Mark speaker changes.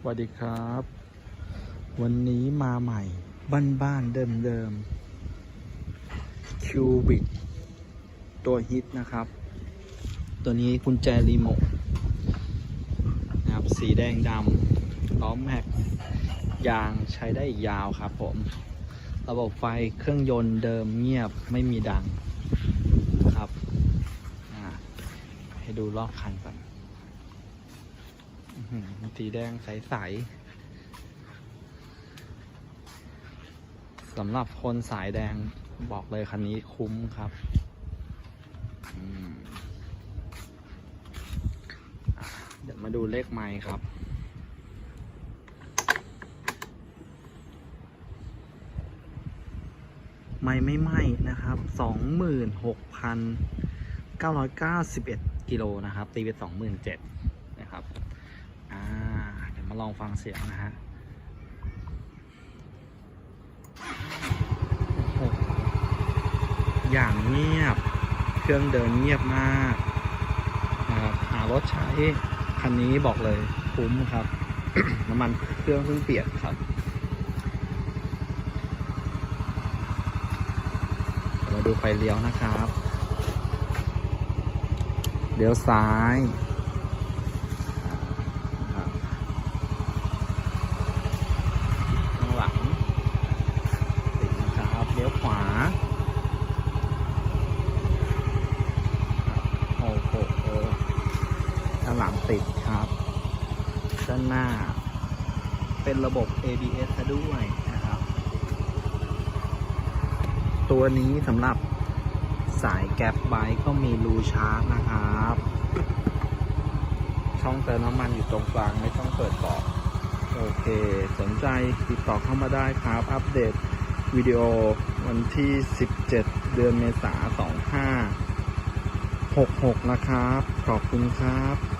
Speaker 1: สวัสดีครับ วันนี้มาใหม่บ้านบ้านๆเดิมๆคิวบิกตัวฮิตนะครับ ตัวนี้กุญแจรีโมทนะครับ สีแดงดำล้อมแม็กยางใช้ได้อีกยาวครับผม ระบบไฟเครื่องยนต์เดิมเงียบไม่มีดังนะครับ ให้ดูรอบคันก่อน สีแดงใสๆสำหรับคนสายแดงบอกเลยคันนี้คุ้มครับเดี๋ยวมาดูเลขไม้ครับไม่ไม่ไหม้นะครับสองหมื่นหกพันเก้าร้อยเก้าสิบเอ็ดกิโลนะครับ ตีเป็นสองหมื่นเจ็ดนะครับ มาลองฟังเสียงนะฮะโอ้โหอย่างเงียบ เครื่องเดินเงียบมากนะครับหารถใช้คันนี้บอกเลยคุ้มครับ น้ำมันเครื่องเพิ่งเปลี่ยนครับเดี๋ยวมาดูไฟเลี้ยวนะครับ เลี้ยวซ้ายอ่าครับข้างหลังติดนะครับ เลี้ยวขวาครับโอ้โหโอ้ข้างหลังติดครับ ด้านหน้า เป็นระบบ ABS ซะด้วยนะครับ ตัวนี้สำหรับสายแก๊ปไบค์ก็มีรูชาร์จนะครับ ช่องเติมน้ำมันอยู่ตรงกลางไม่ต้องเปิดบอกโอเค สนใจติดต่อเข้ามาได้ครับ อัปเดตวิดีโอวันที่ 17 เดือนเมษายน2566 นะครับ ขอบคุณครับ